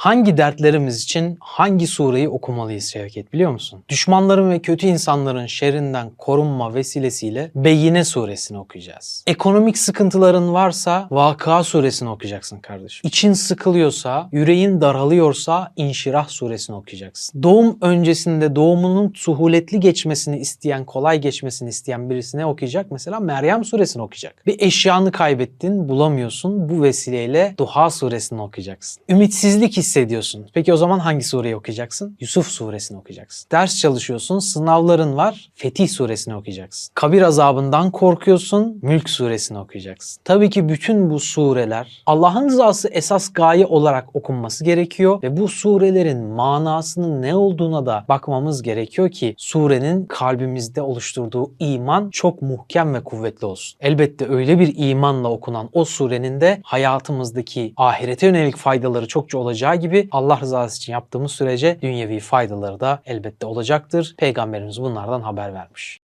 Hangi dertlerimiz için hangi sureyi okumalıyız Şevket biliyor musun? Düşmanların ve kötü insanların şerrinden korunma vesilesiyle Beyyine suresini okuyacağız. Ekonomik sıkıntıların varsa Vakıa suresini okuyacaksın kardeşim. İçin sıkılıyorsa, yüreğin daralıyorsa İnşirah suresini okuyacaksın. Doğum öncesinde doğumunun suhuletli geçmesini isteyen, kolay geçmesini isteyen birisine okuyacak. Mesela Meryem suresini okuyacak. Bir eşyanı kaybettin, bulamıyorsun. Bu vesileyle Duha suresini okuyacaksın. Ümitsizlik hissediyorsun. Peki o zaman hangi sureyi okuyacaksın? Yusuf suresini okuyacaksın. Ders çalışıyorsun, sınavların var. Fetih suresini okuyacaksın. Kabir azabından korkuyorsun, Mülk suresini okuyacaksın. Tabii ki bütün bu sureler Allah'ın rızası esas gaye olarak okunması gerekiyor ve bu surelerin manasının ne olduğuna da bakmamız gerekiyor ki surenin kalbimizde oluşturduğu iman çok muhkem ve kuvvetli olsun. Elbette öyle bir imanla okunan o surenin de hayatımızdaki ahirete yönelik faydaları çokça olacağı gibi Allah rızası için yaptığımız sürece dünyevi faydaları da elbette olacaktır. Peygamberimiz bunlardan haber vermiş.